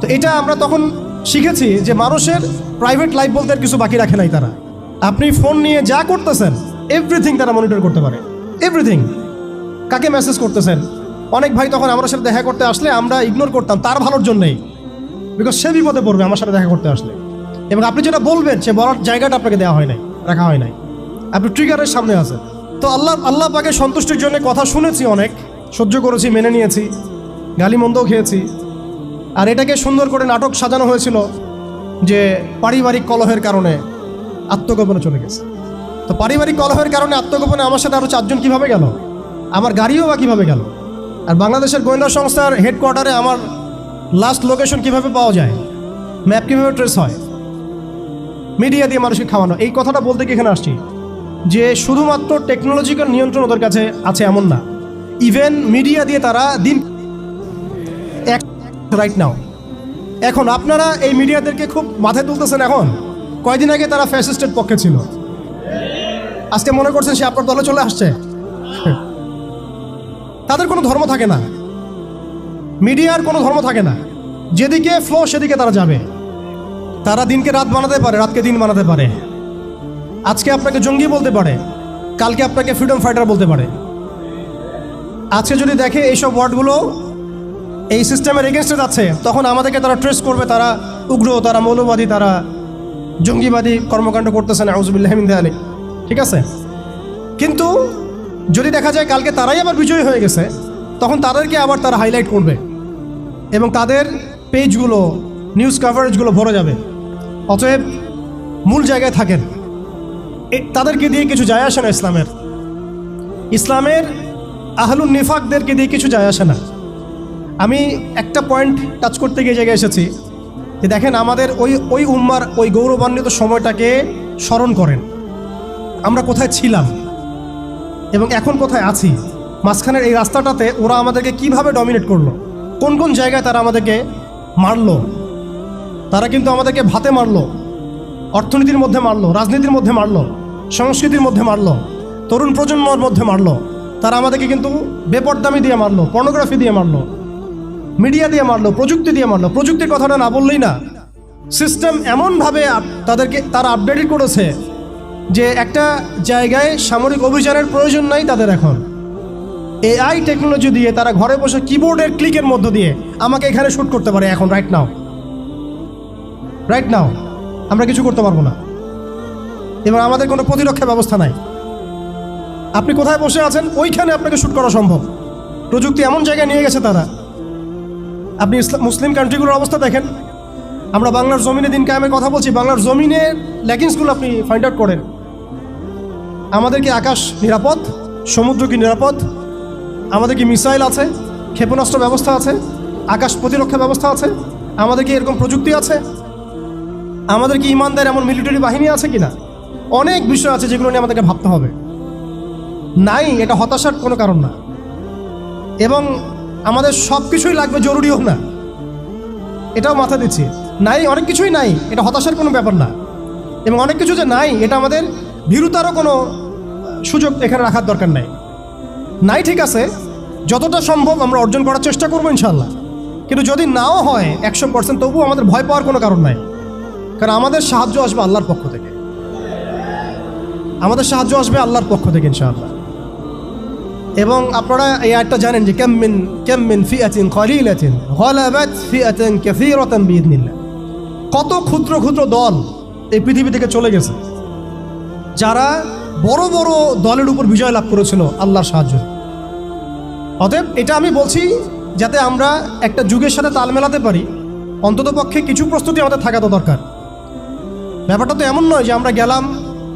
তো এটা আমরা তখন শিখেছি যে মানুষের প্রাইভেট লাইফ বলতে আর কিছু বাকি রাখে নাই তারা। আপনি ফোন নিয়ে যা করতেছেন এভরিথিং তারা মনিটর করতে পারে। এভরিথিং কাকে মেসেজ করতেছেন? অনেক ভাই তখন আমার সাথে দেখা করতে আসলে আমরা ইগনোর করতাম, তার ভালোর জন্যই। বিকজ সে বিপদে পড়বে আমার সাথে দেখা করতে আসলে। এবং আপনি যেটা বলবেন, সে বলার জায়গাটা আপনাকে দেওয়া হয় নাই, রাখা হয় নাই। আপনি ট্রিগারের সামনে আছেন। তো আল্লাহ আল্লাহ পাকে সন্তুষ্টির জন্য কথা শুনেছি অনেক, সহ্য করেছি, মেনে নিয়েছি গালি মন্দও খেয়েছি। আর এটাকে সুন্দর করে নাটক সাজানো হয়েছিল যে পারিবারিক কলহের কারণে আত্মগোপনে চলে গেছে। তো পারিবারিক কলহের কারণে আত্মগোপনে আমার সাথে আরও চারজন কীভাবে গেল? আমার গাড়িও বা কীভাবে গেল? আর বাংলাদেশের গোয়েন্দা সংস্থার হেডকোয়ার্টারে আমার লাস্ট লোকেশন কীভাবে পাওয়া যায়? ম্যাপ কীভাবে ট্রেস হয়? মিডিয়া দিয়ে মানুষকে খাওয়ানো। এই কথাটা বলতে কি এখানে আসছি যে শুধুমাত্র টেকনোলজিক্যাল নিয়ন্ত্রণ ওদের কাছে আছে এমন না। ইভেন মিডিয়া দিয়ে তারা দিন রাইট নাও এখন আপনারা এই মিডিয়াদেরকে খুব মাথায় তুলতেছেন এখন। কয়দিন আগে তারা ফ্যাসিস্টের পক্ষে ছিল। আজকে মনে করছেন সে আপনার দলে চলে আসছে। তাদের কোনো ধর্ম থাকে না। মিডিয়ার কোনো ধর্ম থাকে না। যেদিকে ফ্লো সেদিকে তারা যাবে। তারা দিনকে রাত বানাতে পারে, রাতকে দিন বানাতে পারে। আজকে আপনাকে জঙ্গি বলতে পারে, কালকে আপনাকে ফ্রিডম ফাইটার বলতে পারে। আজকে যদি দেখে এইসব ওয়ার্ডগুলো এই সিস্টেমের এগেনস্টে যাচ্ছে, তখন আমাদেরকে তারা ট্রেস করবে, তারা উগ্র, তারা মৌলবাদী, তারা জঙ্গিবাদী কর্মকাণ্ড করতেছেন আউজবিল্লাহমিন আলী ঠিক আছে? কিন্তু যদি দেখা যায় কালকে তারাই আবার বিজয়ী হয়ে গেছে, তখন তাদেরকে আবার তারা হাইলাইট করবে এবং তাদের পেজগুলো নিউজ কাভারেজগুলো ভরে যাবে। অতএব মূল জায়গায় থাকেন। তাদেরকে দিয়ে কিছু যায় আসে না ইসলামের। ইসলামের আহলুন নিফাকদেরকে দিয়ে কিছু যায় আসে না। আমি একটা পয়েন্ট টাচ করতে গিয়ে জায়গায় এসেছি যে দেখেন আমাদের ওই ওই উম্মার, ওই গৌরবান্বিত সময়টাকে স্মরণ করেন। আমরা কোথায় ছিলাম এবং এখন কোথায় আছি, মাঝখানের এই রাস্তাটাতে ওরা আমাদেরকে কীভাবে ডমিনেট করল, কোন কোন জায়গায় তারা আমাদেরকে মারলো, তারা কিন্তু আমাদেরকে ভাতে মারলো, অর্থনীতির মধ্যে মারলো, রাজনীতির মধ্যে মারলো, সংস্কৃতির মধ্যে মারলো, তরুণ প্রজন্মর মধ্যে মারলো, তারা আমাদেরকে কিন্তু বেপরদামি দিয়ে মারলো পর্নোগ্রাফি দিয়ে মারলো। মিডিয়া দিয়ে মারলো, প্রযুক্তি দিয়ে মারলো। প্রযুক্তির কথাটা না বললেই না। সিস্টেম এমনভাবে তাদেরকে তারা আপডেটেড করেছে যে একটা জায়গায় সামরিক অভিযানের প্রয়োজন নাই তাদের এখন। এআই টেকনোলজি দিয়ে তারা ঘরে বসে কিবোর্ডের ক্লিকের মধ্য দিয়ে আমাকে এখানে শ্যুট করতে পারে এখন রাইট নাও রাইট নাও আমরা কিছু করতে পারব না। এবং আমাদের কোনো প্রতিরক্ষা ব্যবস্থা নাই। আপনি কোথায় বসে আছেন? ওইখানে আপনাকে শ্যুট করা সম্ভব। প্রযুক্তি এমন জায়গায় নিয়ে গেছে তারা। আপনি মুসলিম কান্ট্রিগুলোর অবস্থা দেখেন। আমরা বাংলার জমিনে দিন কায়েমের কথা বলছি, বাংলার জমিনের ল্যাকিংসগুলো আপনি ফাইন্ড আউট করেন। আমাদের কি আকাশ নিরাপদ? সমুদ্র কি নিরাপদ? আমাদের কি মিসাইল আছে? ক্ষেপণাস্ত্র ব্যবস্থা আছে? আকাশ প্রতিরক্ষা ব্যবস্থা আছে? আমাদের কি এরকম প্রযুক্তি আছে? আমাদের কি ইমানদার এমন মিলিটারি বাহিনী আছে কি না অনেক বিষয় আছে যেগুলো নিয়ে আমাদেরকে ভাবতে হবে। নাই, এটা হতাশার কোনো কারণ না। এবং আমাদের সব কিছুই লাগবে, জরুরিও না। এটাও মাথা দিচ্ছি। নাই, অনেক কিছুই নাই, এটা হতাশার কোনো ব্যাপার না। এবং অনেক কিছু যে নাই, এটা আমাদের ভীরুতারও কোনো সুযোগ এখানে রাখার দরকার নাই। নাই ঠিক আছে, যতটা সম্ভব আমরা অর্জন করার চেষ্টা করব ইনশাল্লাহ কিন্তু যদি নাও হয় একশো পার্সেন্ট তবুও আমাদের ভয় পাওয়ার কোনো কারণ নাই। কারণ আমাদের সাহায্য আসবে আল্লাহর পক্ষ থেকে। আমাদের সাহায্য আসবে আল্লাহর পক্ষ থেকে ইনশাআল্লাহ। এবং আপনারা এই আয়টা জানেন যে কেমমিন কেমমিন ফিয়াতিন কলিলাতিন গলাবাত ফিয়াতিন কাসীরাতান বিইذنিল্লাহ কত ক্ষুদ্র ক্ষুদ্র দল এই পৃথিবী থেকে চলে গেছে, যারা বড় বড় দলের উপর বিজয় লাভ করেছিল আল্লাহর সাহায্য। অতএব এটা আমি বলছি যাতে আমরা একটা যুগের সাথে তাল মেলাতে পারি, অন্ততপক্ষে কিছু প্রস্তুতি আমাদের থাকা তো দরকার। ব্যাপারটা তো এমন নয় যে আমরা গেলাম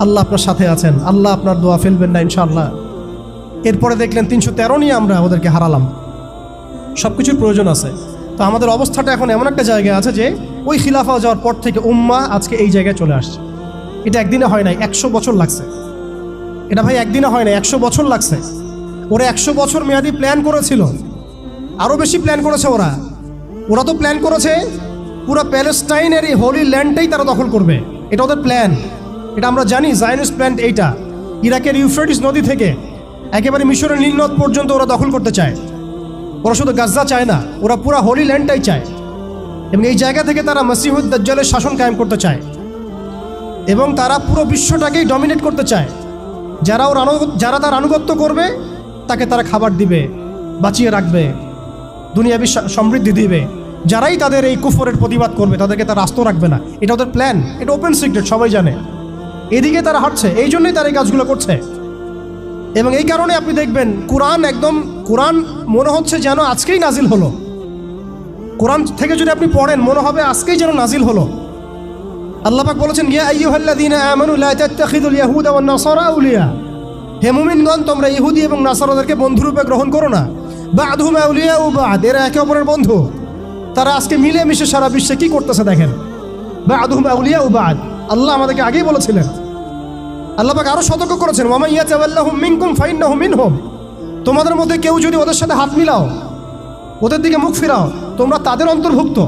আল্লাহ আপনার সাথে আছেন। আল্লাহ আপনার দোয়া ফেলবেন না, ইনশাআল্লাহ। এরপরে দেখলেন তিনশো তেরো নিয়ে আমরা ওদেরকে হারালাম। সব কিছুর প্রয়োজন আছে। তো আমাদের অবস্থাটা এখন এমন একটা জায়গায় আছে যে, ওই খিলাফা যাওয়ার পর থেকে উম্মা আজকে এই জায়গায় চলে আসছে। এটা একদিনে হয় নাই, একশো বছর লাগছে। এটা ভাই একদিনে হয় না একশো বছর লাগছে। ওরা একশো বছর মেয়াদি প্ল্যান করেছিল। আরও বেশি প্ল্যান করেছে ওরা। ওরা তো প্ল্যান করেছে, পুরো প্যালেস্টাইনের এই হোলি ল্যান্ডটাই তারা দখল করবে। এটা ওদের প্ল্যান। এটা আমরা জানি জাইনিস প্ল্যান্ট এইটা। ইরাকের ইউফ্রেটিস নদী থেকে একেবারে মিশরের নীলনদ পর্যন্ত ওরা দখল করতে চায়। ওরা শুধু গাজা চায় না, ওরা পুরো হোলি ল্যান্ডটাই চায়। এবং এই জায়গা থেকে তারা মসিহুদ দাজ্জালের শাসন কায়েম করতে চায়। এবং তারা পুরো বিশ্বটাকেই ডমিনেট করতে চায়। যারা ওর যারা তার আনুগত্য করবে, তাকে তারা খাবার দিবে, বাঁচিয়ে রাখবে, দুনিয়াবি সমৃদ্ধি দিবে। যারাই তাদের এই কুফরের প্রতিবাদ করবে, তাদেরকে তারা আস্ত রাখবে না। এটা ওদের প্ল্যান এটা ওপেন সিক্রেট সবাই জানে। এদিকে তারা হাঁটছে, এই জন্যই তারা এই কাজগুলো করছে। এবং এই কারণে আপনি দেখবেন, কোরআন একদম, কোরআন মনে হচ্ছে যেন আজকেই নাজিল হলো। কোরআন থেকে যদি আপনি পড়েন, মনে হবে আজকেই যেন নাজিল হলো। আল্লাহ পাক বলেছেন মুমিনগণ, তোমরা ইহুদি এবং নাসারাদেরকে বন্ধুরূপে গ্রহণ করো না। বা বাদহুম আউলিয়া ও এরা একে অপরের বন্ধু। তারা আজকে মিলে মিশে সারা বিশ্বে কি করতেছে দেখেন। বা বাদহুম আউলিয়া ও আল্লাহ আমাদেরকে আগেই বলেছিলেন। আল্লাহ আরও সতর্ক করেছেন ইয়াতাওয়াল্লাহুম মিনকুম ফাইন্নাহু মিনহুম। তোমাদের মধ্যে কেউ যদি ওদের সাথে হাত মিলাও, ওদের দিকে মুখ ফিরাও, তোমরা তাদের অন্তর্ভুক্ত।